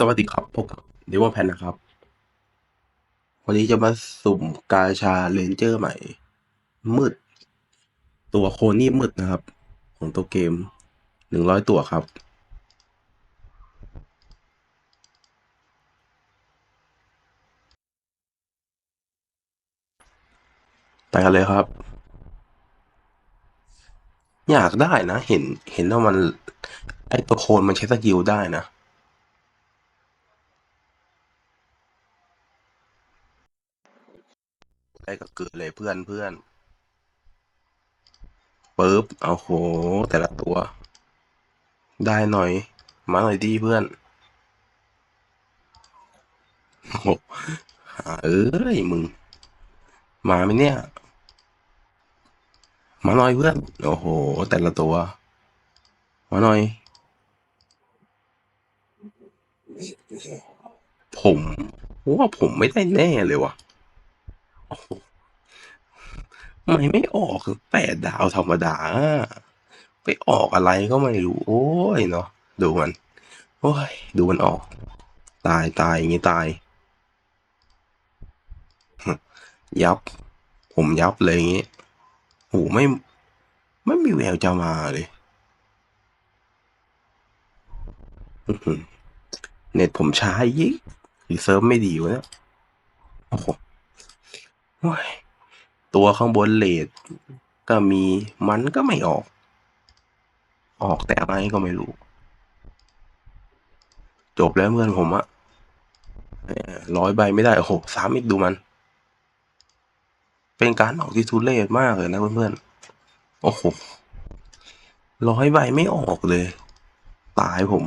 สวัสดีครับพบกับนิวแพนนะครับ วันนี้จะมาสุ่มกาชาเลนเจอร์ใหม่ มืด ตัวโคนี่มืดนะครับ ของตัวเกมหนึ่งร้อยตัวครับ ไปกันเลยครับ อยากได้นะ เห็นเห็นว่ามัน ไอตัวโคนมันใช้สกิลได้นะ ได้ก็เกิดเลยเพื่อนเพื่อนปึ๊บเอาโห แต่ละตัว ได้หน่อย มาหน่อยดีเพื่อนโอ้โหเอ้ยมึง มาไหมเนี่ย มาหน่อยเพื่อน โอ้โห แต่ละตัว มาหน่อย ผมว่าผมไม่ได้แน่เลยว่ะโอ้โห ไมไม่ออกแปดดาวธรรมดา ไปออกอะไรก็ไม่รู้ โอ้ยเนาะดูมัน โอ้ย ดูมันออก ตายตายอย่างงี้ตาย ยับ ผมยับเลยอย่างงี้โหไม่ ไม่มีแววจะมาเลยเน็ตผมช้ายิ่งหรือเซิร์ฟไม่ดีวะเนี่ยโอ้โหโอ้ย ตัวข้างบนเลดก็มีมันก็ไม่ออก ออกแต่อะไรก็ไม่รู้ จบแล้วเพื่อนผมอะร้อยใบไม่ได้ โอ้โหสามอีกดูมัน เป็นการออกที่ทุเรศมากเลยนะเพื่อนๆ โอ้โหร้อยใบไม่ออกเลย ตายผม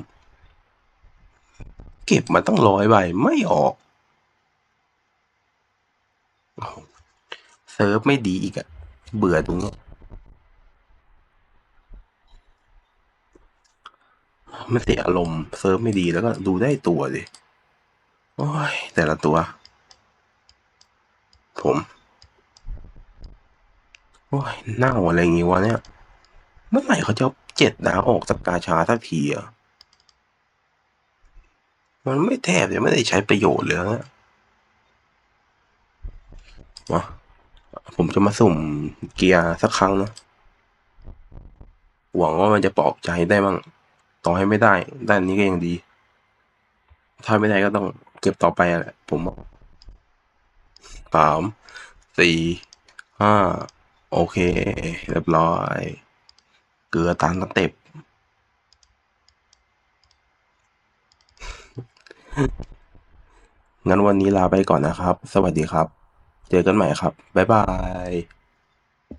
เก็บมาตั้งร้อยใบไม่ออกโอ้โหเซิร์ฟไม่ดีอีกอะเบื่อตรงนี้มันเสียอารมณ์เซิร์ฟไม่ดีแล้วก็ดูได้ตัวดิ โอ้ย แต่ละตัว ผม โอ้ยเน่าอะไรอย่างงี้วะเนี่ย เมื่อไหร่เขาจะเจ็ดดาวออกจากกาชาสักทีอะมันไม่แทบจะไม่ได้ใช้ประโยชน์เลยนะมา ผมจะมาสุ่มเกียร์สักครั้งนะ หวังว่ามันจะปลอบใจได้บ้าง ต่อให้ไม่ได้ ด้านนี้ก็ยังดี ถ้าไม่ได้ก็ต้องเก็บต่อไปแหละ ผมสามสี่ห้าโอเค เรียบร้อย เกลือตามสเต็ปงั้นวันนี้ลาไปก่อนนะครับ สวัสดีครับ เจอกันใหม่ครับ บ๊ายบาย